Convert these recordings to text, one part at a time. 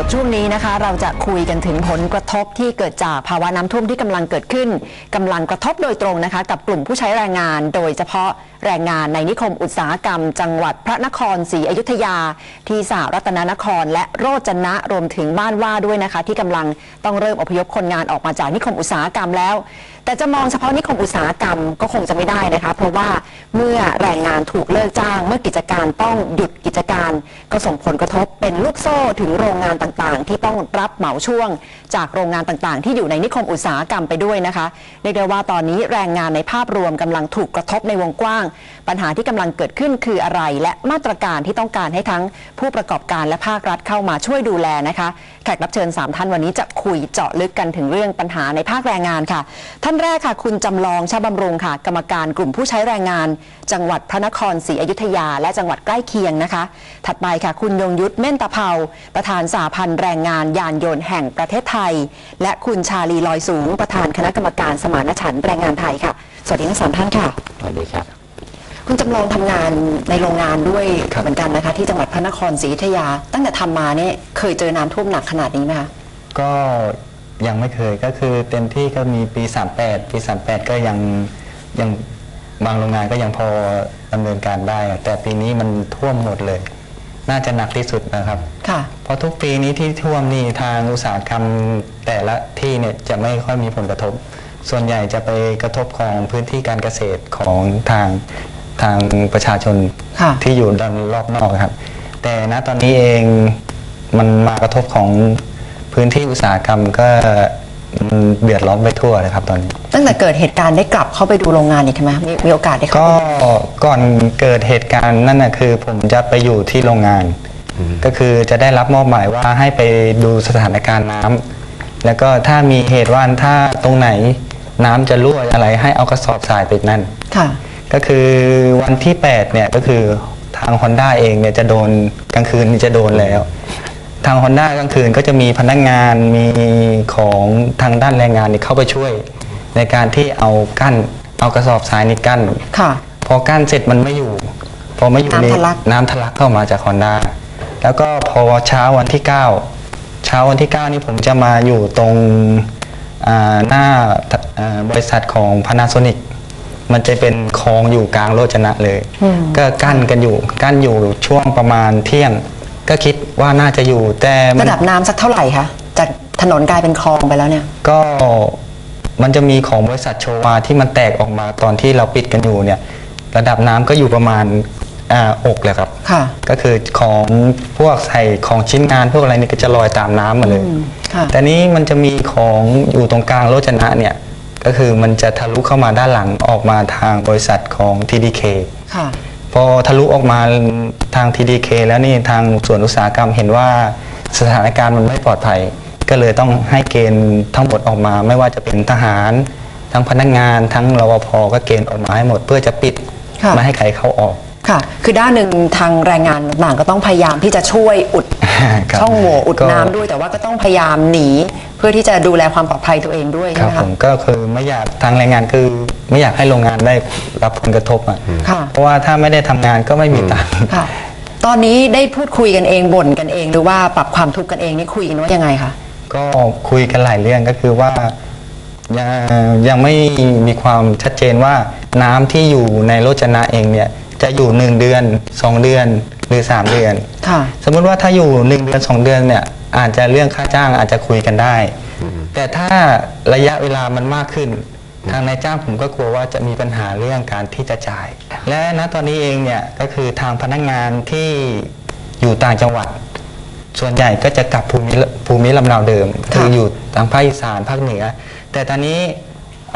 ทย์ช่วงนี้นะคะ เราจะคุยกันถึงผลกระทบที่เกิดจากภาวะน้ำท่วมที่กำลังเกิดขึ้นกำลังกระทบโดยตรงนะคะ กับกลุ่มผู้ใช้แรงงาน โดยเฉพาะแรงงานในนิคมอุตสาหกรรม จังหวัดพระนครศรีอยุธยา ที่สหรัตนนคร และโรจนะรวมถึงบ้านว่าด้วยนะคะ ที่กำลังต้องเริ่มอพยพคนงานออกมาจากนิคมอุตสาหกรรมแล้ว แต่จะมองเฉพาะนิคมอุตสาหกรรมก็คงจะไม่ได้นะคะ เพราะว่าเมื่อแรงงานถูกเลิกจ้าง เมื่อกิจการต้องหยุดกิจการ ก็ส่งผลกระทบเป็นลูกโซ่ถึงโรงงานต่างๆ ที่ต้องรับเหมาช่วง จากโรงงานต่างๆ ที่อยู่ในนิคมอุตสาหกรรมไปด้วยนะคะเรียกได้ว่าตอนนี้แรงงานในภาพรวมกำลังถูกกระทบในวงกว้าง ปัญหาที่กำลังเกิดขึ้นคืออะไร และมาตรการที่ต้องการให้ทั้งผู้ประกอบการและภาครัฐเข้ามาช่วยดูแลนะคะแขกรับเชิญ 3 ท่านวันนี้จะคุยเจาะลึกกันถึงเรื่องปัญหาในภาคแรงงานค่ะ ท่านแรกค่ะคุณจำลองชาบำรงค่ะ กรรมการกลุ่มผู้ใช้แรงงาน จังหวัดพระนครศรีอยุธยา และจังหวัดใกล้เคียงนะคะ ถัดไปค่ะ คุณยงยุทธเม่นตะเภาประธานสาพันธ์แรงงานยานยนต์แห่งประเทศไทย และคุณชาลีลอยสูง ประธานคณะกรรมการสมานฉันท์แรงงานไทยค่ะ สวัสดีทั้งสามท่านค่ะ สวัสดีครับ คุณจำลองทำงานในโรงงานด้วยครับ เหมือนกันนะคะ ที่จังหวัดพระนครศรีอยุธยา ตั้งแต่ทำมาเนี่ยเคยเจอน้ำท่วมหนักขนาดนี้ไหมคะ ก็ยังไม่เคยก็คือเต็มที่ก็มีปี 38 ปี 38 ก็ยังยังบางโรงงานก็ยังพอดำเนินการได้ แต่ปีนี้มันท่วมหมดเลย น่าจะหนักที่สุดนะครับ ค่ะ เพราะทุกปีนี้ที่ท่วมนี่ทางอุตสาหกรรมแต่ละที่เนี่ยจะไม่ค่อยมีผลกระทบ ส่วนใหญ่จะไปกระทบของพื้นที่การเกษตรของทาง ทางประชาชนค่ะ ที่อยู่ด้านรอบนอกครับ แต่ณตอนนี้เองมันมากระทบของพื้นที่อุตสาหกรรมก็มันเดือดร้อนไปทั่วเลยครับตอนนี้ ตั้งแต่เกิดเหตุการณ์ได้กลับเข้าไปดูโรงงานอีกใช่ไหมมีมีโอกาสได้เข้าก็ไปดูก่อนเกิดเหตุการณ์นั่นนะคือผมจะไปอยู่ที่โรงงาน ก็คือจะได้รับมอบหมายว่าให้ไปดูสถานการณ์น้ำแล้วก็ถ้ามีเหตุว่าถ้าตรงไหนน้ำจะรั่วอะไรให้เอากระสอบทรายไปนั่น ค่ะ ก็คือวันที่8เนี่ยก็คือทาง Honda เองเนี่ยจะโดนกลางคืนนี่จะโดนแล้ว ทาง Honda กลางคืนก็จะมีพนักงานมีของทางด้านแรงงานนี่เข้าไปช่วย ในการที่เอากั้นเอากระสอบทรายนี่กั้นค่ะ พอกั้นเสร็จมันไม่อยู่ พอไม่อยู่น้ำนี่ทะลัก น้ำทะลักเข้ามาจากฮอนด้าแล้วก็พอเช้าวันที่ 9 เช้าวันที่ 9 นี่ผมจะมาอยู่ตรงอ่าหน้าอ่าบริษัทของ Panasonic มันจะเป็นคลองอยู่กลางโลจนะเลย ก็กั้นกันอยู่กั้นอยู่ช่วงประมาณเที่ยง ก็คิดว่าน่าจะอยู่แต่มันระดับน้ำสักเท่าไหร่คะจากถนนกลายเป็นคลองไปแล้วเนี่ย ก็มันจะมีของบริษัทโชวาที่มันแตกออกมาตอนที่เราปิดกันอยู่เนี่ย ระดับน้ำก็อยู่ประมาณอ่าอกเลยครับ ค่ะ ก็คือของพวกใส่ของชิ้นงานพวกอะไรนี่ก็จะลอยตามน้ำมาเลยอืมค่ะ แต่นี้มันจะมีของอยู่ตรงกลางโลจนะเนี่ย ก็คือมันจะทะลุเข้ามาด้านหลังออกมาทางบริษัทของ TDK ค่ะ พอทะลุออกมาทาง TDK แล้วนี่ทางส่วนอุตสาหกรรมเห็นว่าสถานการณ์มันไม่ปลอดภัย ก็เลยต้องให้เกณฑ์ทั้งหมดออกมา ไม่ว่าจะเป็นทหาร ทั้งพนักงาน ทั้งรปภก็เกณฑ์ออกมาให้หมด เพื่อจะปิดค่ะ ไม่ให้ใครเข้าออก ค่ะ คือด้านหนึ่งทางแรงงานต่างก็ต้องพยายามที่จะช่วยอุด ครับช่องโหว่อุดก็ น้ำด้วย แต่ว่าก็ต้องพยายามหนี เพื่อที่จะดูแลความปลอดภัยตัวเองด้วยคใช่รับไหมผคะ มก็คือไม่อยากทางแรงงานคือไม่อยากให้โรงงานได้รับผลกระทบอะค่ะ เพราะว่าถ้าไม่ได้ทำงานก็ไม่มีตังค์ค่ะ ตอนนี้ได้พูดคุยกันเองบ่นกันเอง หรือว่าปรับความทุกข์กันเองนี่คุยกันว่ายังไงคะ ก็คุยกันหลายเรื่องก็คือว่ายังยังไม่มีความชัดเจนว่าน้ำที่อยู่ในโรจนะเองเนี่ยจะอยู่1เดือน2เดือนห รือ 3 เดือน ค่ะ สมมุติว่าถ้าอยู่ 1 เดือน 2 เดือนเนี่ยอาจจะเรื่องค่าจ้างอาจจะคุยกันได้ แต่ถ้าระยะเวลามันมากขึ้น ทางนายจ้างผมก็กลัวว่าจะมีปัญหาเรื่องการที่จะจ่าย และณตอนนี้เองเนี่ยก็คือทางพนักงานที่อยู่ต่างจังหวัด ส่วนใหญ่ก็จะกลับภูมิภูมิลำเนาเดิม คืออยู่ทางภาคอีสานภาคเหนือ แต่ตอนนี้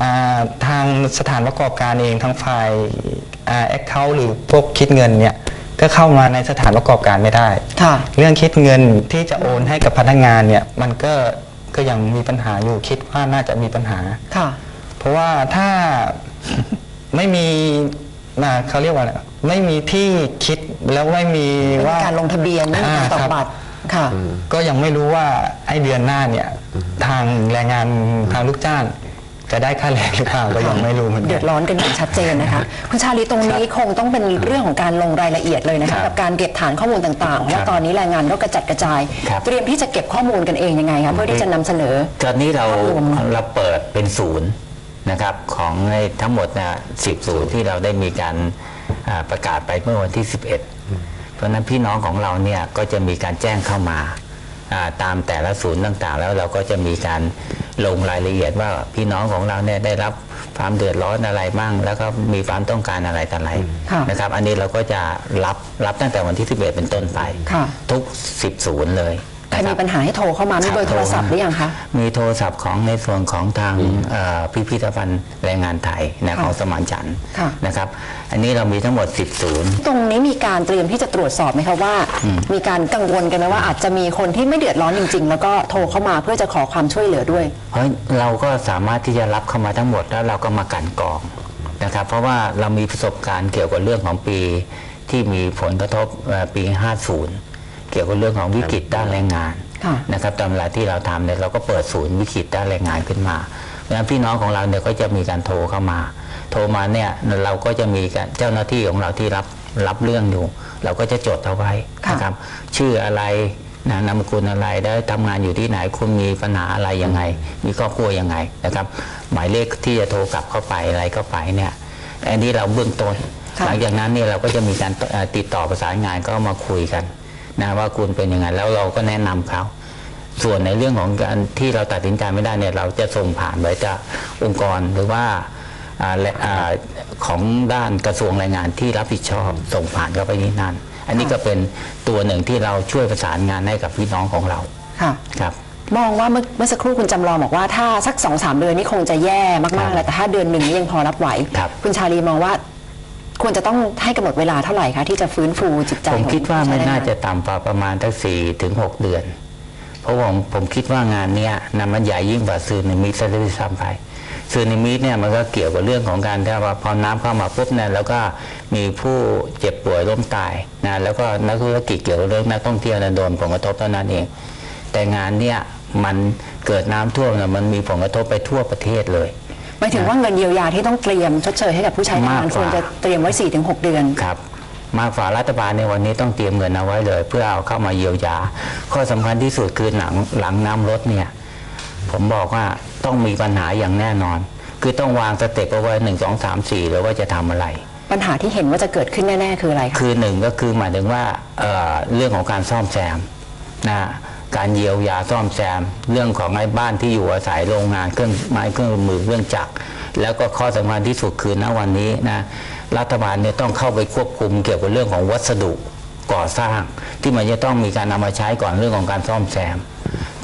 อ่าทางสถานประกอบการเองทั้งฝ่ายแอคเคาท์หรือพวกคิดเงินเนี่ย ก็เข้ามาในสถานประกอบการไม่ได้ ค่ะ เรื่องคิดเงินที่จะโอนให้กับพนักงานเนี่ยมันก็ก็ยังมีปัญหาอยู่คิดว่าน่าจะมีปัญหา ค่ะ เพราะว่าถ้า ไม่มีนะเขาเรียกว่าอะไรไม่มีที่คิดแล้วไม่มีไม่มีว่า การลงทะเบียนไม่มีการตอกครับบัตร ค่ะ ก็ยังไม่รู้ว่าไอ้เดือนหน้าเนี่ย ทางแรงงานทางลูกจ้าง จะได้ค่าแรงหรือเปล่าก็ยังไม่รู้เหมือนเดืกัอนดร้อนกันอย่างชัดเจนนะคะคุณชาลีตรงนี้คงต้องเป็นเรื่องของการลงรายละเอียดเลยนะครัคะบกับการเก็บฐานข้อมูลต่างๆเพราะว่าครับตอนนี้แรงงานก็กระจัดกระจายครับเตรียมที่จะเก็บข้อมูลกันเองยังไงคะเพื่อที่จะนำเสนอตอนนี้เรารวมเราเปิดเป็นศูนย์นะครับของในทั้งหมดนะสิบศูนย์ที่เราได้มีการอ่าประกาศไปเมื่อวันที่ 11 เพราะฉะนั้นพี่น้องของเราเนี่ยก็จะมีการแจ้งเข้ามาอ่า ตามแต่ละศูนย์ต่างๆ แล้วเราก็จะมีการลงรายละเอียดว่าพี่น้องของเราเนี่ยได้รับความเดือดร้อนอะไรบ้าง แล้วก็มีความต้องการอะไรต่ออะไรค่ะนะครับ อันนี้เราก็จะรับรับตั้งแต่วันที่ 11 เป็นต้นไปค่ะทุก 10 ศูนย์เลยใครนะคมีรับปัญหาให้โทรเข้ามามีเบอร์โทรศัพท์หรือยังคะมีโทรศัพท์ของในส่วนของทางเอ่อพิพิธภัณฑ์แรงงานไทยนะค่ะของสมานฉันท์ค่ะนะครับอันนี้เรามีทั้งหมด 10 ศูนย์ ตรงนี้มีการเตรียมที่จะตรวจสอบไหมคะว่า มีการกังวลกันไหมว่าอาจจะมีคนที่ไม่เดือดร้อนจริง ๆ แล้วก็โทรเข้ามาเพื่อจะขอความช่วยเหลือด้วยเพราะเราก็สามารถที่จะรับเข้ามาทั้งหมดแล้วเราก็มากลันกรองนะครับเพราะว่าเรามีประสบการณ์เกี่ยวกับเรื่องของปีที่มีผลกระทบเอ่อปี 50 เกี่ยวกับเรื่องของวิกฤตด้านแรงงานค่ะนะครับตามเวลาที่เราทำเนี่ยเราก็เปิดศูนย์วิกฤตด้านแรงงานขึ้นมาเพราะฉะนั้นพี่น้องของเราเนี่ยก็จะมีการโทรเข้ามา โทรมาเนี่ยเราก็จะมีการเจ้าหน้าที่ของเราที่รับรับเรื่องอยู่ เราก็จะจดเอาไว้ค่ะนะครับ ชื่ออะไรนะนามสกุลอะไรได้ทำงานอยู่ที่ไหนคุณมีปัญหาอะไรยังไง มีครอบครัวยังไงนะครับ หมายเลขที่จะโทรกลับเข้าไปอะไรเข้าไปเนี่ยอันนี้เราเบื้องต้นค่ะหลังจากนั้นเนี่ยเราก็จะมีการเอ่อติดต่อประสานงานก็มาคุยกัน นะว่าคุณเป็นยังไงแล้วเราก็แนะนำเขาส่วนในเรื่องของการที่เราตัดสินใจไม่ได้เนี่ยเราจะส่งผ่านไปจากองค์กรหรือว่าอ่าและอ่าของด้านกระทรวงแรงงานที่รับผิดชอบส่งผ่านเข้าไปที่นั่น อันนี้ก็เป็นตัวหนึ่งที่เราช่วยประสานงานให้กับพี่น้องของเราค่ะครับมองว่าเมื่อเมื่อสักครู่คุณจำลองบอกว่าถ้าสักสองสามเดือนนี่คงจะแย่มากๆแล้วแต่ถ้าเดือนหนึ่งนี่ยังพอรับไหวครับคุณชาลีมองว่า ควรจะต้องให้กำหนดเวลาเท่าไหร่คะที่จะฟื้นฟูจิตใจผมของคิดว่าไม่ผู้ใช้แรงงน่าจะต่ำกว่าประมาณตั้งสี่ถึงหกเดือน เพราะผมผมคิดว่างานเนี้ยนะมันใหญ่ยิ่งกว่าสื่อนิมิตซะด้วยซ้ำไปสื่อนิมิตเนี่ยมันก็เกี่ยวกับเรื่องของการที่ว่าพอน้ำเข้ามาปุ๊บเนี่ยแล้วก็มีผู้เจ็บป่วยล้มตายนะแล้วก็นักธุรกิจเกี่ยวกับเรื่องนักท่องเที่ยวเนี่ยโดนผลกระทบเท่านั้นเอง แต่งานเนี่ยมันเกิดน้ำท่วมเนี่ยมันมีผลกระทบไปทั่วประเทศเลย หมายถึงว่าเงินเยียวยาที่ต้องเตรียมชดเชยให้กับผู้ใช้แรงงานมากกควว่ารจะเตรียมไว้ 4-6 เดือน ครับมากฝ่ารัฐบาลในวันนี้ต้องเตรียมเงินเอาไว้เลย เพื่อเอาเข้ามาเยียวยา ข้อสำคัญที่สุดคือหลังหลังน้ำลดเนี่ย ผมบอกว่าต้องมีปัญหาอย่างแน่นอน คือต้องวางสเต็ปเอาไว้หนึ่งสองสามสี่แล้วว่าจะทำอะไร ปัญหาที่เห็นว่าจะเกิดขึ้นแน่ ๆ คืออะไรคะคือหนึ่งก็คือหมายถึงว่าเอ่อเรื่องของการซ่อมแซมนะ การเยียวยาซ่อมแซม เรื่องของไอ้บ้านที่อยู่อาศัยโรงงานเครื่องไม้เครื่องมือเรื่องจักรแล้วก็ข้อสำคัญที่สุดคือณวันนี้นะรัฐบาลเนี่ยต้องเข้าไปควบคุมเกี่ยวกับเรื่องของวัสดุก่อสร้าง ที่มันจะต้องมีการนำมาใช้ก่อนเรื่องของการซ่อมแซม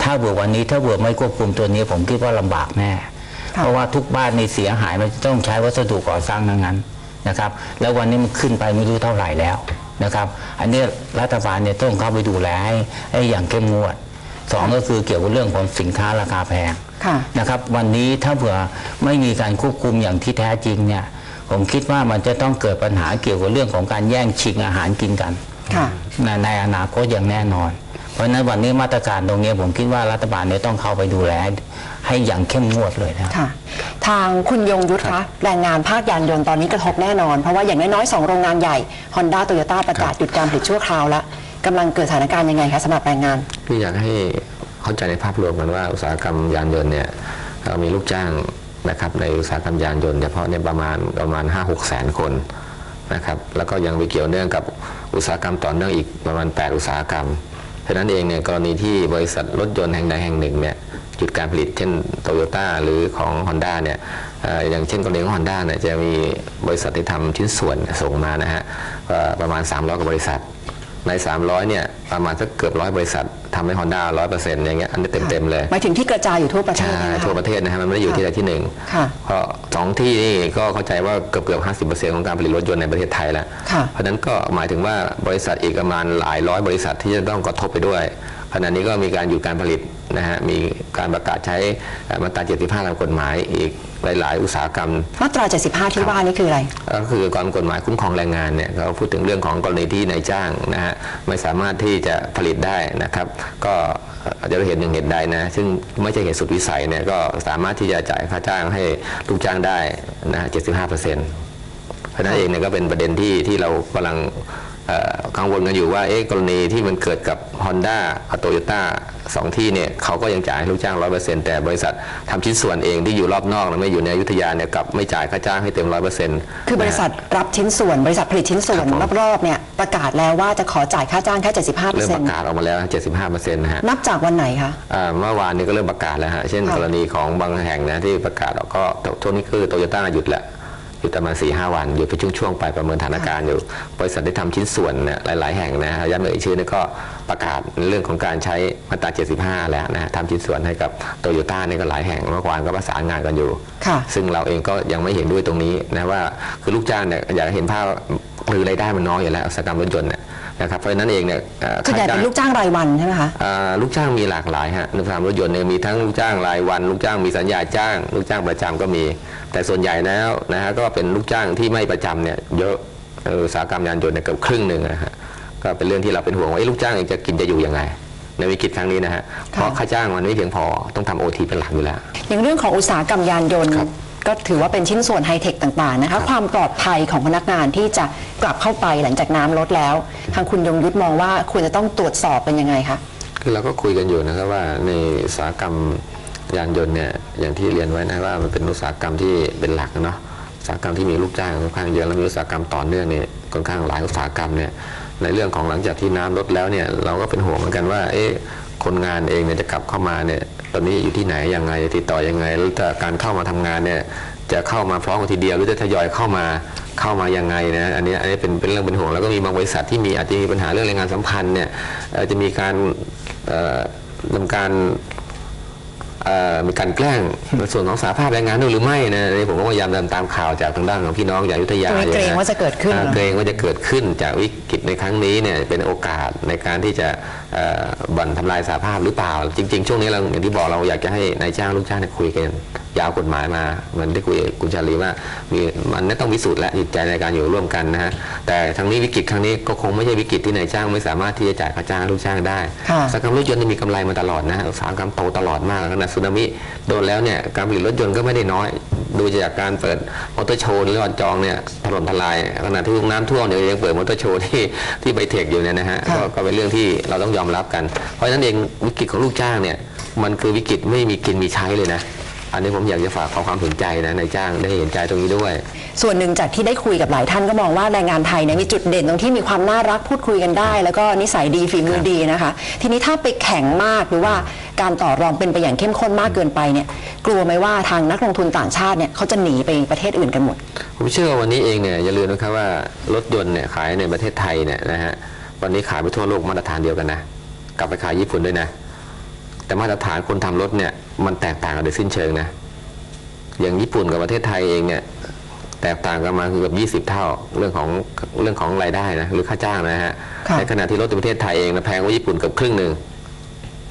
ถ้าเบื่อวันนี้ถ้าเบื่อไม่ควบคุมตัวนี้ผมคิดว่าลำบากแน่ค่ะเพราะว่าทุกบ้านในเสียหายมันจะต้องใช้วัสดุก่อสร้างทั้งนั้นนะครับ แล้ววันนี้มันขึ้นไปไม่รู้เท่าไหร่แล้ว นะครับ อันนี้รัฐบาลเนี่ยต้องเข้าไปดูแลให้ให้อย่างเข้มงวดสองก็คือเกี่ยวกับเรื่องของสินค้าราคาแพงค่ะนะครับ วันนี้ถ้าเผื่อไม่มีการควบคุมอย่างที่แท้จริงเนี่ยผมคิดว่ามันจะต้องเกิดปัญหาเกี่ยวกับเรื่องของการแย่งชิงอาหารกินกันค่ะ ในในอนาคตอย่างแน่นอน เพราะฉะนั้นวันนี้มาตรการตรงนี้ผมคิดว่ารัฐบาลเนี่ยต้องเข้าไปดูแลให้อย่างเข้มงวดเลยนะครับค่ะ ทางคุณยงยุทธคะแรงงานภาคยานยนต์ตอนนี้กระทบแน่นอน เพราะว่าอย่างน้อยๆสองโรงงานใหญ่ Honda t o y ยต้ประกาศหยุดการผลิตชั่วคราวแล้วกำลังเกิดสถานการณ์ยังไงคะสำหรับแรงงานพี่อยากให้เข้าใจในภาพรวมกันว่าอุตสาหกรรมยานยนต์เนี่ยเรามีลูกจ้างนะครับในอุตสาหกรรมยานยนต์เฉพาะเนี่ยประมาณประมาณ 5 6 แสนคนนะครับแล้วก็ยังไปเกี่ยวเนื่องกับ อุตสาหกรรมต่อเนื่องอีกประมาณ 8 อุตสาหกรรมเพราะนั้นเองเนี่ยกรณีที่บริษัทรถยนต์แห่งใดแห่งหนึ่งเนี่ยหยุดการผลิตเช่นโตโยต้าหรือของ Honda เนี่ยอย่างเช่นกรณีของ Honda เนี่ยจะมีบริษัทที่ทำชิ้นส่วนส่งมานะฮะประมาณ 300กว่าบริษัท ใน 300เนี่ยประมาณสักเกือบร้อยบริษัททำให้ Honda 100%อย่างเงี้ยอันนี้เต็มๆเลยหมายถึงที่กระจายอยู่ทั่วประเทศใช่นะคะทั่วประเทศนะฮะมันไม่ได้อยู่ที่ใดที่หนึ่งค่ะเพราะสองที่นี่ก็เข้าใจว่าเกือบเกือบ50%ของการผลิตรถยนต์ในประเทศไทยแล้ว ค่ะ เพราะฉะนั้นก็หมายถึงว่าบริษัทอีกประมาณหลายร้อยบริษัทที่จะต้องกระทบไปด้วยขณะนี้ก็มีการหยุดการผลิต นะฮะมีการประกาศใช้เอ่อมาตรา 75 ตามกฎหมายอีกหลายๆ อุตสาหกรรม มาตรา 75 ที่ว่านี่คืออะไร ก็คือก่อนกฎหมายคุ้มครองแรงงานเนี่ยเขาพูดถึงเรื่องของกรณีที่นายจ้างนะฮะไม่สามารถที่จะผลิตได้นะครับ ก็อาจจะด้วยเหตุหนึ่งเหตุใดนะ ซึ่งไม่ใช่เหตุสุดวิสัยเนี่ยก็สามารถที่จะจ่ายค่าจ้างให้ลูกจ้างได้นะฮะ75เปอร์เซ็นต์เพราะฉะนั้นเองเนี่ยก็เป็นประเด็นที่ที่เรากำลังเอ่อ กังวลกันอยู่ว่าเอ๊ะกรณีที่มันเกิดกับ Honda กับโตโยต้าสองที่เนี่ยเขาก็ยังจ่ายให้ลูกจ้างร้อยเปอร์เซ็นต์แต่บริษัททำชิ้นส่วนเองที่อยู่รอบนอกนะไม่อยู่ในอยุธยาเนี่ยกลับไม่จ่ายค่าจ้างให้เต็มร้อยเปอร์เซ็นต์คือบริษัทรับชิ้นส่วนบริษัทผลิตชิ้นส่วนครับผมรอบๆเนี่ยประกาศแล้วว่าจะขอจ่ายค่าจ้างแค่75เริ่มประกาศออกมาแล้ว75เปอร์เซ็นต์นะฮะนับจากวันไหนคะอ่าเมื่อวานนี้ก็เริ่มประกาศแล้วฮะเช่นค่ะกรณีของบางแห่งนะที่ประกาศออกก็ช่วงนี้คือโตโยต้าหยุดแหละ หยุดประมาณ4 5วันหยุดไปช่วงๆไปประเมินสถานการณ์อยู่ บริษัทที่ทำชิ้นส่วนเนี่ยหลาย ๆ แห่งนะฮะย้ำเอ่ยชื่อเนี่ยก็ประกาศในเรื่องของการใช้มาตรา 75 แล้วนะฮะทำชิ้นส่วนให้กับโตโยต้านี่ก็หลายแห่งเมื่อวานก็ประสานงานกันอยู่ค่ะซึ่งเราเองก็ยังไม่เห็นด้วยตรงนี้นะว่าคือลูกจ้างเนี่ยอยากเห็นภาพหรือรายได้มันน้อยอยู่แล้วอุตสาหกรรมรถยนต์เนี่ย นะครับเพราะฉะนั้นเองเนี่ยเอ่อส่วนใหญ่ค่าจ้างเป็นลูกจ้างรายวันใช่ไหมคะ อ่าลูกจ้างมีหลากหลายฮะในสนามรถยนต์เนี่ยมีทั้งลูกจ้างรายวัน ลูกจ้างมีสัญญาจ้าง ลูกจ้างประจำก็มี แต่ส่วนใหญ่แล้วนะฮะก็เป็นลูกจ้างที่ไม่ประจำเนี่ยเยอะเอ่ออุตสาหกรรมยานยนต์เนี่ยเกือบครึ่งหนึ่งนะฮะก็เป็นเรื่องที่เราเป็นห่วงว่าเอ๊ะลูกจ้างเองจะกินจะอยู่ยังไง ในวิกฤตครั้งนี้นะฮะเพราะค่าจ้างมันไม่เพียงพอต้องทำโอทีเป็นหลักอยู่แล้ว อย่างเรื่องของอุตสาหกรรมยานยนต์ ครับ ก็ถือว่าเป็นชิ้นส่วนไฮเทคต่างๆนะคะ ความปลอดภัยของพนักงานที่จะกลับเข้าไปหลังจากน้ำลดแล้ว ทางคุณยงยุทธมองว่าควรจะต้องตรวจสอบเป็นยังไงคะคือเราก็คุยกันอยู่นะครับว่าในอุตสาหกรรมยานยนต์เนี่ยอย่างที่เรียนไว้นะว่ามันเป็นอุตสาหกรรมที่เป็นหลักเนาะอุตสาหกรรมที่มีลูกจ้างค่อนข้างเยอะแล้วมีอุตสาหกรรมต่อเนื่องเนี่ยค่อนข้างหลายอุตสาหกรรมเนี่ยในเรื่องของหลังจากที่น้ำลดแล้วเนี่ยเราก็เป็นห่วงเหมือนกันว่าเอ๊ะ คนงานเองเนี่ยจะกลับเข้ามาเนี่ยตอนนี้อยู่ที่ไหนยังไงติดต่อยังไงแล้วจะการเข้ามาทำงานเนี่ยจะเข้ามาพร้อมกันทีเดียวหรือจะทยอยเข้ามาเข้ามายังไงนะอันนี้อันนี้เป็นเป็นเรื่องเป็นห่วงแล้วก็มีบางบริษัทที่มีอาจจะมีปัญหาเรื่องแรงงานสัมพันธ์เนี่ยจะมีการเอ่อดำเนินการ มีการแกล้งในส่วนของสาภาพแรงงานด้วยหรือไม่นะอันนี้ผมก็พยายามตามตามข่าวจากทางด้านของพี่น้องจากอยุธยาตรงนี้เกรงนี่ยว่าจะเกิดขึ้นอ่าเหรอเกรงว่าจะเกิดขึ้นจากวิกฤตในครั้งนี้เนี่ยเป็นโอกาสในการที่จะเอ่อบั่นทำลายสาภาพหรือเปล่า จริง ๆ ช่วงนี้เราอย่างที่บอกเราอยากจะให้นายจ้างลูกจ้างเนี่ยคุยกันยาวกฎหมายมาเหมือนที่คุยกับคุณชาลีว่ามีมันไม่ต้องพิสูจน์และจิตใจในการอยู่ร่วมกันนะฮะแต่ทางนี้วิกฤตครั้งนี้ก็คงไม่ใช่วิกฤตที่นายจ้างไม่สามารถที่จะจ่ายค่าจ้างให้ลูกจ้างได้ค่ะอุตสาหกรรมรถยนต์นี่มีกำไรมาตลอดนะฮะอุตสาหกรรมโตตลอดมากขนาดสึนามิโดนแล้วเนี่ยการผลิตรถยนต์ก็ไม่ได้น้อย ดูจากการเปิดมอเตอร์โชว์หรือว่าจองเนี่ยถล่มทลายขณะที่น้ำท่วมเนี่ยยังเปิดมอเตอร์โชว์ที่ที่ไบเทคอยู่เนี่ยนะฮะค่ะก็ก็เป็นเรื่องที่เราต้องยอมรับกัน เพราะฉะนั้นเองวิกฤตของลูกจ้างเนี่ยมันคือวิกฤตไม่มีกินมีใช้เลยนะ อันนี้ผมอยากจะฝากขอความเห็นใจนะนายจ้างได้เห็นใจตรงนี้ด้วย ส่วนหนึ่งจากที่ได้คุยกับหลายท่านก็มองว่าแรงงานไทยเนี่ยมีจุดเด่นตรงที่มีความน่ารักพูดคุยกันได้ แล้วก็นิสัยดีฝีมือดีนะคะ ทีนี้ถ้าไปแข่งมากหรือว่าการต่อรองเป็นไปอย่างเข้มข้นมากเกินไปเนี่ยกลัวไหมว่าทางนักลงทุนต่างชาติเนี่ยเขาจะหนีไปประเทศอื่นกันหมด ผมเชื่อว่าวันนี้เองเนี่ยอย่าลืมนะครับว่ารถยนต์เนี่ยขายในประเทศไทยเนี่ยนะฮะวันนี้ขายไปทั่วโลกมาตรฐานเดียวกันนะกลับไปขายญี่ปุ่นด้วยนะ แต่มาตรฐานคนทำรถเนี่ยมันแตกต่างกันโดยสิ้นเชิงนะ อย่างญี่ปุ่นกับประเทศไทยเองเนี่ยแตกต่างกันมาคือแบบ20 เท่าเรื่องของเรื่องของรายได้นะหรือค่าจ้างนะฮะค่ะในขณะที่รถในประเทศไทยเองนะแพงกว่าญี่ปุ่นเกือบครึ่งหนึ่ง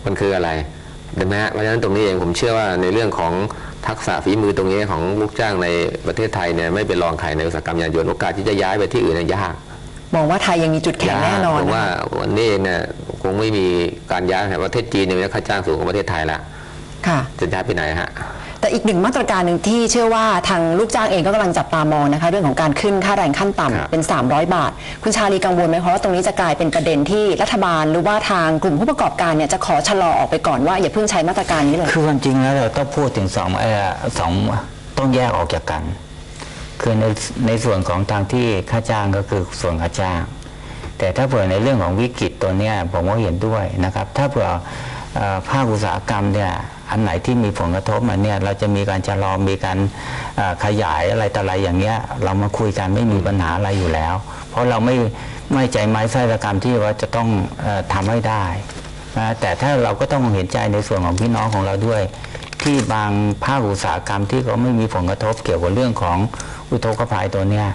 มันคืออะไรเห็นไหมฮะเพราะฉะนั้นตรงนี้เองผมเชื่อว่าในเรื่องของทักษะฝีมือตรงนี้ของลูกจ้างในประเทศไทยเนี่ยไม่เป็นรองใครในอุตสาหกรรมยานยนต์โอกาสที่จะย้ายไปที่อื่นเนี่ยยาก มองว่าไทยยังมีจุดแข็งแน่นอนผมนะว่าคะวันนี้เองเนี่ยคงไม่มีการย้ายแต่ประเทศจีนเนี่ยค่าจ้างสูงกว่าประเทศไทยละค่ะจะย้ายไปไหนฮะแต่อีกหนึ่งมาตรการหนึ่งที่เชื่อว่าทางลูกจ้างเองก็กำลังจับตามองนะคะ เรื่องของการขึ้นค่าแรงขั้นครับต่ำเป็น 300 บาท คุณชาลีกังวลไหมคะว่าตรงนี้จะกลายเป็นประเด็นที่รัฐบาลหรือว่าทางกลุ่มผู้ประกอบการเนี่ยจะขอชะลอออกไปก่อนว่าอย่าเพิ่งใช้มาตรการนี้เลยคือความจริงแล้วเราต้องพูดถึงสองเอ่อสองต้องแยกออกจากกัน คือในในส่วนของทางที่ค่าจ้างก็คือส่วนค่าจ้าง แต่ถ้าเผื่อในเรื่องของวิกฤตตัวเนี้ยผมก็เห็นด้วยนะครับ ถ้าเผื่ออภาคอุตสาหกรรมเนี่ยอันไหนที่มีผลกระทบมาเนี่ยเราจะมีการชะลอมีการขยายอะไรต่ออะไรอย่างเงี้ยเรามาคุยกันไม่มีปัญหาอะไรอยู่แล้ว เพราะเราไม่ไม่ใจไม้ไส้ระกรรมที่ว่าจะต้องออทำให้ได้นะแต่ถ้าเราก็ต้องเห็นใจในส่วนของพี่น้องของเราด้วย ที่บางภาคอุตสาหกรรมที่เขาไม่มีผลกระทบเกี่ยวกับเรื่องของ อุทกภัยตัวเนี้ย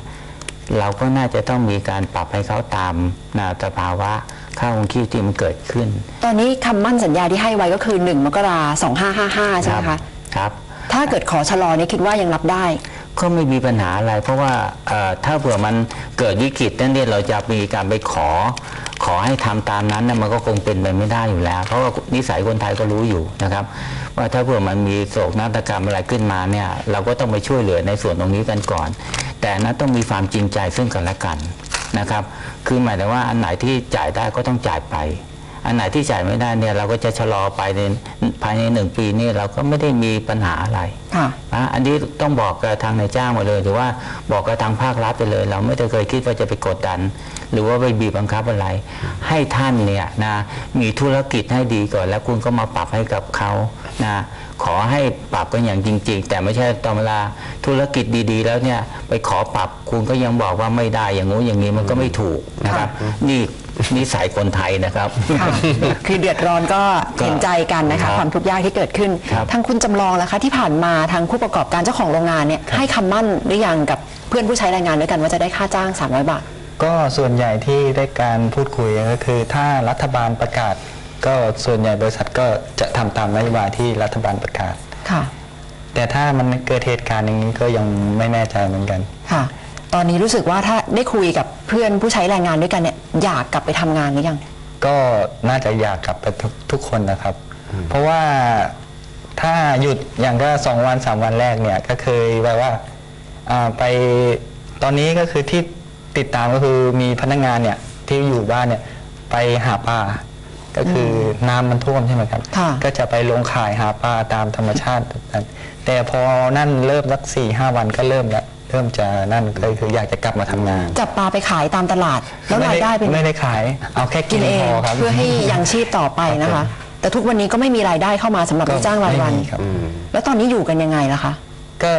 เราก็น่าจะต้องมีการปรับให้เขาตามนาสภาวะค่าคงชีพที่มันเกิดขึ้น ตอนนี้คำมั่นสัญญาที่ให้ไว้ก็คือ 1 มกราสองห้าห้าห้าใช่ไหมคะ ครับ ถ้าเกิดขอชะลอนี่คิดว่ายังรับได้ ก็ไม่มีปัญหาอะไร เพราะว่าถ้าเผื่อมันเกิดวิกฤตนั่นเนี่ยเราจะมีการไปขอ ขอให้ทำตามนั้นนะมันก็คงเป็นไปไม่ได้อยู่แล้ว เพราะว่านิสัยคนไทยก็รู้อยู่นะครับ ว่าถ้าเผื่อมันมีโศกนาฏกรรมอะไรขึ้นมาเนี่ย เราก็ต้องไปช่วยเหลือในส่วนตรงนี้กันก่อน แต่นั้นต้องมีความจริงใจซึ่งกันและกันนะครับ คือหมายถึงว่าอันไหนที่จ่ายได้ก็ต้องจ่ายไป อันไหนที่จ่ายไม่ได้เนี่ยเราก็จะชะลอไปในภายในหนึ่งปีนี่เราก็ไม่ได้มีปัญหาอะไรค่ะอะอันนี้ต้องบอกกับทางนายจ้างมาเลย หรือว่าบอกกับทางภาครัฐไปเลย เราไม่ได้เคยคิดว่าจะไปกดดัน หรือว่าไปบีบบังคับอะไร ให้ท่านเนี่ยนะมีธุรกิจให้ดีก่อน แล้วคุณก็มาปรับให้กับเขานะขอให้ปรับกันอย่างจริง ๆ แต่ไม่ใช่ตอนเวลาธุรกิจดีๆ แล้วเนี่ยไปขอปรับคุณก็ยังบอกว่าไม่ได้อย่างงู้นอย่างนี้มันก็ไม่ถูกนะครับนี่ นิสัยคนไทยนะครับ ค่ะคือเดือดร้อนก็ก็เห็นใจกันนะครัคะ บความทุกข์ยากที่เกิดขึ้น ครับ ทางคุณจำลองนะคะ ที่ผ่านมาทางผู้ประกอบการเจ้าของโรงงานเนี่ยให้คำมั่นหรือยังกับเพื่อนผู้ใช้แรงงานด้วยกันว่าจะได้ค่าจ้าง 300 บาท ก็ส่วนใหญ่ที่ได้การพูดคุยก็คือ ถ้ารัฐบาลประกาศ ก็ส่วนใหญ่บริษัทก็จะทำตามนโยบายที่รัฐบาลประกาศ ค่ะ แต่ถ้ามันเกิดเหตุการณ์อย่างนี้ก็ยังไม่แน่ใจเหมือนกัน ค่ะ ตอนนี้รู้สึกว่าถ้าได้คุยกับเพื่อนผู้ใช้แรงงานด้วยกันเนี่ยอยากกลับไปทำงานหรือยัง ก็น่าจะอยากกลับไปทุกทุกคนนะครับ เพราะว่าถ้าหยุดอย่างก็สองวันสามวันแรกเนี่ยก็เคยแบบว่าอ่าไปตอนนี้ก็คือที่ติดตามก็คือมีพนักงานเนี่ยที่อยู่บ้านเนี่ยไปหาปลาก็คืออน้ำมันท่วมใช่ไหมครับ ค่ะ ก็จะไปลงข่ายหาปลาตามธรรมชาติแบบนั้นแต่พอนั่นเริ่มสักสี่ห้าวันก็เริ่มแล้ว เริ่มจะนั่นก็คืออยากจะกลับมาทำงาน จับปลาไปขายตามตลาด แล้วรายได้เป็นไม่ได้ขาย เอาแค่กิกินนเองพอครับ เพื่อให้ยังชีพต่อไปนะครัคะบแต่ทุกวันนี้ก็ไม่มีรายได้เข้ามาสำหรับลูกจ้างรายวัน ไม่มีครับ แล้วตอนนี้อยู่กันยังไงล่ะคะ ก็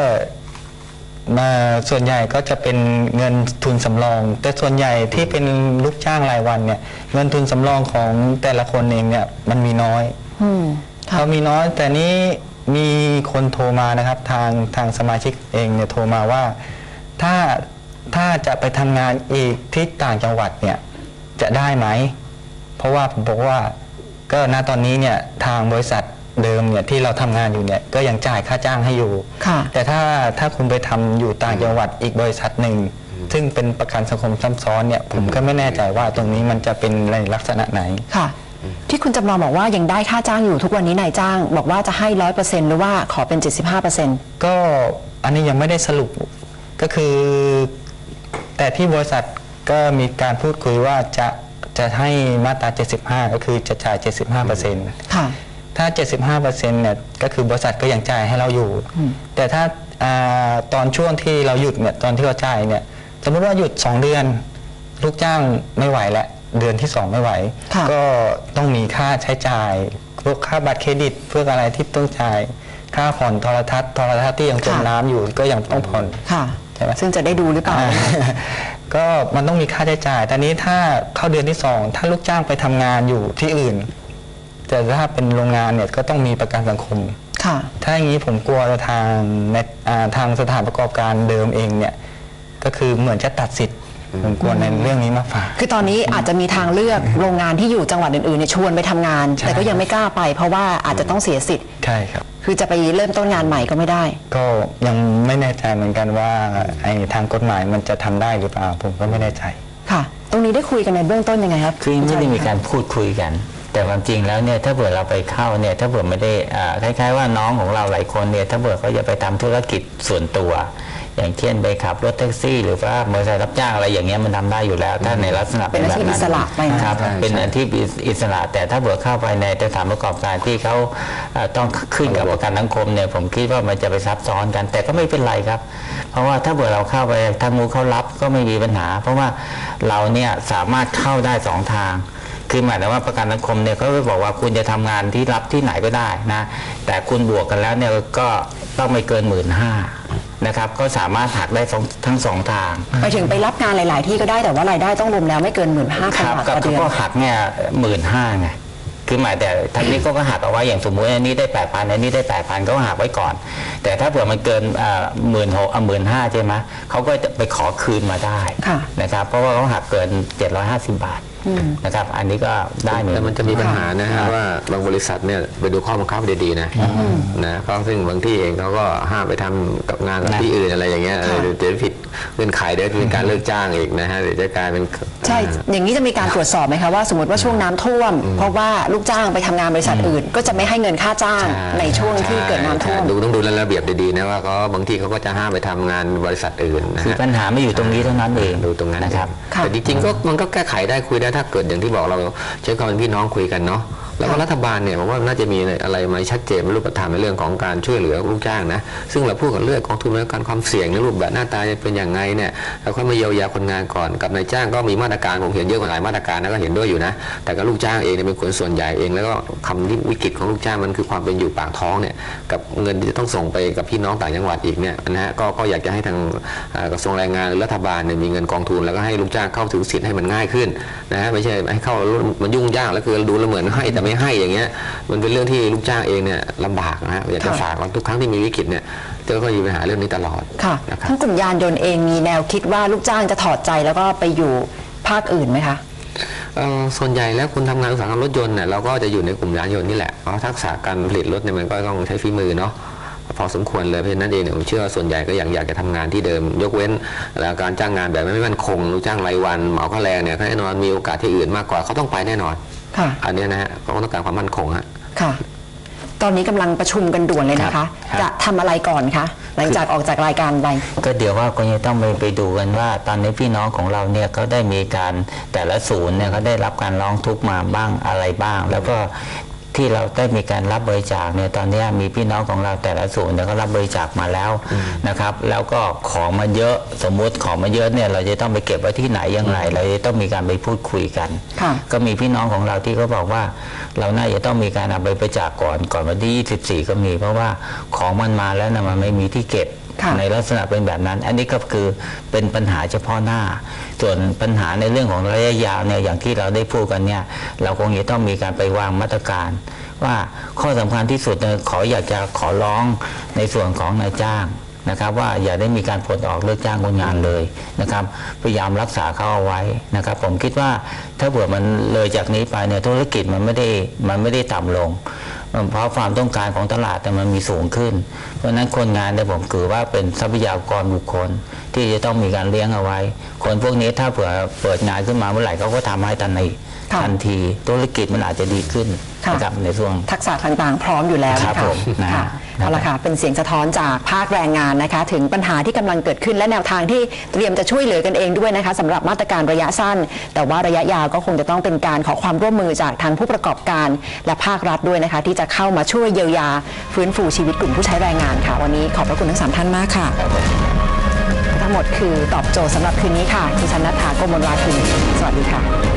มาส่วนใหญ่ก็จะเป็นเงินทุนสำรอง แต่ส่วนใหญ่ที่เป็นลูกจ้างรายวันเนี่ย เงินทุนสำรองของแต่ละคนเองเนี่ยมันมีน้อยอืม ค่ะเขามีน้อยแต่นี้ มีคนโทรมานะครับทางทางสมาชิกเองเนี่ยโทรมาว่า ถ้าถ้าจะไปทำงานอีกที่ต่างจังหวัดเนี่ยจะได้ไหม เพราะว่าผมบอกว่าก็ณตอนนี้เนี่ยทางบริษัทเดิมเนี่ยที่เราทำงานอยู่เนี่ยก็ยังจ่ายค่าจ้างให้อยู่ค่ะแต่ถ้าถ้าคุณไปทำอยู่ต่างจังหวัดอีกบริษัทหนึ่ง ซึ่งเป็นประกันสังคมซ้ำซ้อนเนี่ยผมก็ไม่แน่ใจว่าตรงนี้มันจะเป็นในลักษณะไหนค่ะ ที่คุณจำลองบอกว่ายังได้ค่าจ้างอยู่ทุกวันนี้นายจ้าง บอกว่าจะให้ร้อยเปอร์เซ็นต์หรือว่าขอเป็น 75เปอร์เซ็นต์ก็อันนี้ยังไม่ได้สรุปก็คือ แต่ที่บริษัทก็มีการพูดคุยว่าจะจะให้มาตรา 75 ก็คือจะจ่าย 75เปอร์เซ็นต์ค่ะ ถ้า 75เปอร์เซ็นต์เนี่ยก็คือบริษัทก็ยังจ่ายให้เราอยู่ แต่ถ้าอ่าตอนช่วงที่เราหยุดเนี่ยตอนที่เราจ่ายเนี่ยสมมติว่าหยุด 2 เดือน ลูกจ้างไม่ไหวแล้ว เดือนที่ 2 ไม่ไหว ค่ะ ก็ต้องมีค่าใช้จ่ายพวกค่าบัตรเครดิตเพื่ออะไรที่ต้องจ่ายค่าผ่อนโทรทัศน์โทรทัศน์ที่ยังจมน้ำอยู่ก็ยังต้องผ่อน ค่ะ ใช่ไหม ซึ่งจะได้ดูหรือเปล่าก็มันต้องมีค่าใช้จ่ายแต่นี้ถ้าเข้าเดือนที่สองถ้าลูกจ้างไปทำงานอยู่ที่อื่น แต่ถ้าเป็นโรงงานเนี่ยก็ต้องมีประกันสังคม ค่ะ ถ้าอย่างนี้ผมกลัวทางในอ่าทางสถานประกอบการเดิมเองเนี่ย ก็คือเหมือนจะตัดสิทธิ์ ผมกลัวในเรื่องนี้มากกว่าคือตอนนี้อาจจะมีทางเลือกโรงงานที่อยู่จังหวัดอื่นๆเนี่ยชวนไปทำงาน ใช่ แต่ก็ยังไม่กล้าไป เพราะว่าอาจจะต้องเสียสิทธิ์ ใช่ครับ คือจะไปเริ่มต้นงานใหม่ก็ไม่ได้ ก็ยังไม่แน่ใจเหมือนกันว่าไอ้ทางกฎหมายมันจะทำได้หรือเปล่า ผมก็ไม่แน่ใจ ค่ะ ตรงนี้ได้คุยกันในเบื้องต้นยังไงครับคือไม่ได้มีการพูดคุยกัน แต่ความจริงแล้วเนี่ยถ้าเผื่อเราไปเข้าเนี่ยถ้าเผื่อไม่ได้อ่าคล้าย ๆ ว่าน้องของเราหลายคนเนี่ยถ้าเผื่อเขาจะไปทำธุรกิจส่วนตัว อย่างเช่นไปขับรถแท็กซี่ หรือว่าบริษัทรับจ้างอะไรอย่างเงี้ยมันทำได้อยู่แล้ว ถ้าในลักษณะเป็นอาชีพแบบอิสระไปนะครับใช่เป็นอาชีพอิสระ แต่ถ้าเผื่อเข้าไปในสถานประกอบการที่เขาเอ่อต้องขึ้นกับประกันสังคมเนี่ยผมคิดว่ามันจะไปซับซ้อนกัน แต่ก็ไม่เป็นไรครับ เพราะว่าถ้าเผื่อเราเข้าไปทางมูเขารับก็ไม่มีปัญหา เพราะว่าเราเนี่ยสามารถเข้าได้สองทาง คือหมายถึงว่าประกันสังคมเนี่ยเขาก็บอกว่าคุณจะทำงานที่รับที่ไหนก็ได้นะ แต่คุณบวกกันแล้วเนี่ยก็ต้องไม่เกินหมื่นห้านะครับก็สามารถหักได้สองทั้งสองทาง ไปถึงไปรับงานหลาย ๆ ที่ก็ได้แต่ว่ารายได้ต้องรวมแล้วไม่เกินหมื่นห้าพันครับบาทก็ต่อเขาเดือนก็หักเนี่ยหมื่นห้าไงคือหมายแต่ทางนี้ก็หักเอาไว้อย่างสมมุติอันนี้ได้แปดพันอันนี้ได้แปดพันก็หักไว้ก่อน แต่ถ้าเผื่อมันเกินหมื่นหกหมื่นห้าใช่ไหมเขาก็จะไปขอคืนมาได้ค่ะนะครับเพราะว่าเขาหักเกิน 750 บาท นะครับ อันนี้ก็ได้เหมือนแต่มันจะมีปัญหานะฮะว่าบางบริษัทเนี่ยไปดูข้อบังคับดีๆนะนะเพราะซึ่งบางที่เองเขาก็ห้ามไปทำกับงานกับนะที่อื่นอะไรอย่างเงี้ยเออเดี๋ยวผิดเงื่อนไขเดี๋ยวเป็นการเลิกจ้างอีกนะฮะเดี๋ยวจะกลายเป็นใช่ อย่างนี้จะมีการตรวจสอบไหมคะว่าสมมติว่าช่วงน้ำท่วม เพราะว่าลูกจ้างไปทำงานบริษัทอื่น ก็จะไม่ให้เงินค่าจ้างในช่วงที่เกิดน้ำท่วมใช่ดูต้องดูรายละเอียดดีๆนะว่าเขาบางที่เขาก็จะห้ามไปทำงานบริษัทอื่นนะคือฮะปัญหาไม่อยู่ตรงนี้เท่านั้นเองดูตรงนั้นนะครับค่ะแต่จริงๆก็มันก็แก้ไขได้คุยได้ถ้าเกิดอย่างที่บอกเราใช้ความเป็นพี่น้องคุยกันเนาะ แล้วก็รัฐบาลเนี่ยผมว่าน่าจะมีอะไรมาชัดเจนเป็นรูปธรรมในเรื่องของการช่วยเหลือลูกจ้างนะซึ่งเราพูดกันเรื่องกองทุนประกันความเสี่ยงในรูปแบบหน้าตาจะเป็นอย่างไงเนี่ยเราค่อยมาเยียวยาคนงานก่อนกับนายจ้างก็มีมาตรการผมเห็นเยอะกว่าหลายมาตรการนะก็เห็นด้วยอยู่นะ แต่ก็ลูกจ้างเองเนี่ยเป็นคนส่วนใหญ่เอง แล้วก็คำที่วิกฤตของลูกจ้างมันคือความเป็นอยู่ปากท้องเนี่ยกับเงินที่จะต้องส่งไปกับพี่น้องต่างจังหวัดอีกเนี่ยนะฮะก็ก็อยากจะให้ทางเอ่อกระทรวงแรงงานหรือรัฐบาลเนี่ยมีเงินกองทุนแล้วก็ให้ลูกจ้างเข้าถึงสิทธิ์ให้มันง่ายขึ้นนะฮะไม่ใช่ให้เข้าแล้วมันยุ่งยากแล้วคือดูแล้วเหมือนให้แต่ไม่ให้อย่างเงี้ย มันเป็นเรื่องที่ลูกจ้างเองเนี่ยลำบากนะฮะอยากจะค่ะฝากว่าทุกครั้งที่มีวิกฤตเนี่ยเจ้าก็มีปัญหาเรื่องนี้ตลอดค่ะนะครับทั้งกลุ่มยานยนต์เองมีแนวคิดว่าลูกจ้างจะถอดใจแล้วก็ไปอยู่ภาคอื่นไหมคะ เอ่อส่วนใหญ่แล้วคุณทำงานอุตสาหกรรมรถยนต์เนี่ยเราก็จะอยู่ในกลุ่มยานยนต์นี่แหละเพราะทักษะการผลิตรถเนี่ยมันก็ต้องใช้ฝีมือเนาะพอสมควรเลยเพราะฉะนั้นเองเนี่ยผมเชื่อว่าส่วนใหญ่ก็ยังอยากจะทำงานที่เดิม ยกเว้นแล้วการจ้างงานแบบไม่มั่นคงลูกจ้างรายวันเหมาค่าแรงเนี่ยแน่นอนมีโอกาสที่อื่นมากกว่าเขาต้องไปแน่นอน ค่ะอันเนี้ยนะฮะเขาก็ต้องการความมั่นคงฮะ ค่ะ ตอนนี้กำลังประชุมกันด่วนเลยนะคะครับ จะทำอะไรก่อนคะ หลังจากออกจากรายการไป ก็เดี๋ยวว่าก็จะต้องไปไปดูกันว่า ตอนนี้พี่น้องของเราเนี่ยก็ได้มีการแต่ละศูนย์เนี่ยเขาได้รับการร้องทุกข์มาบ้างอะไรบ้าง แล้วก็ ที่เราได้มีการรับบริจาคเนี่ยตอนนี้มีพี่น้องของเราแต่ละศูนย์เนี่ยก็รับบริจาคมาแล้วนะครับ แล้วก็ของมาเยอะสมมุติของมาเยอะเนี่ยเราจะต้องไปเก็บไว้ที่ไหนอย่างไร เราจะต้องมีการไปพูดคุยกันค่ะก็มีพี่น้องของเราที่เขาบอกว่า เราน่าจะต้องมีการเอาไปบริจาคก่อนก่อนวันที่ 24 ก็มี เพราะว่าของมันมาแล้วนะมันไม่มีที่เก็บค่ะ ในลักษณะเป็นแบบนั้น อันนี้ก็คือเป็นปัญหาเฉพาะหน้า ส่วนปัญหาในเรื่องของระยะยาวเนี่ยอย่างที่เราได้พูดกันเนี่ยเราคงจะต้องมีการไปวางมาตรการ ว่าข้อสำคัญที่สุดเนี่ยขออยากจะขอร้องในส่วนของนายจ้างนะครับว่าอย่าได้มีการปลดออกเลิกจ้างคนงานเลยนะครับพยายามรักษาเขาเอาไว้นะครับ ผมคิดว่าถ้าเผื่อมันเลยจากนี้ไปเนี่ยธุรกิจมันไม่ได้มันไม่ได้ต่ำลง เพราะความต้องการของตลาดแต่มันมีสูงขึ้น เพราะฉะนั้นคนงานเนี่ยผมถือว่าเป็นทรัพยากรบุคคลที่จะต้องมีการเลี้ยงเอาไว้ คนพวกนี้ถ้าเผื่อเปิดงานขึ้นมาเมื่อไหร่เขาก็ทำให้ทันทีค่ ทันทีธุรกิจมันอาจจะดีขึ้นค่ะนะครับในช่วงทักษะต่างๆ พร้อมอยู่แล้วครับนะะผมนะค่ะฮะเอาละค่ะเป็นเสียงสะท้อนจากภาคแรงงานนะคะ ถึงปัญหาที่กำลังเกิดขึ้นและแนวทางที่เตรียมจะช่วยเหลือกันเองด้วยนะคะสำหรับมาตรการระยะสั้น แต่ว่าระยะยาวก็คงจะต้องเป็นการขอความร่วมมือจากทางผู้ประกอบการ และภาครัฐด้วยนะคะ ที่จะเข้ามาช่วยเยียวยา ฟื้นฟูชีวิตกลุ่มผู้ใช้แรงงานค่ะ วันนี้ขอบพระคุณทั้งสามท่านมากค่ะทั้งหมดคือตอบโจทย์สำหรับคืนนี้ค่ะดิฉันนัทธาโกมลวาทินสวัสดีค่ะ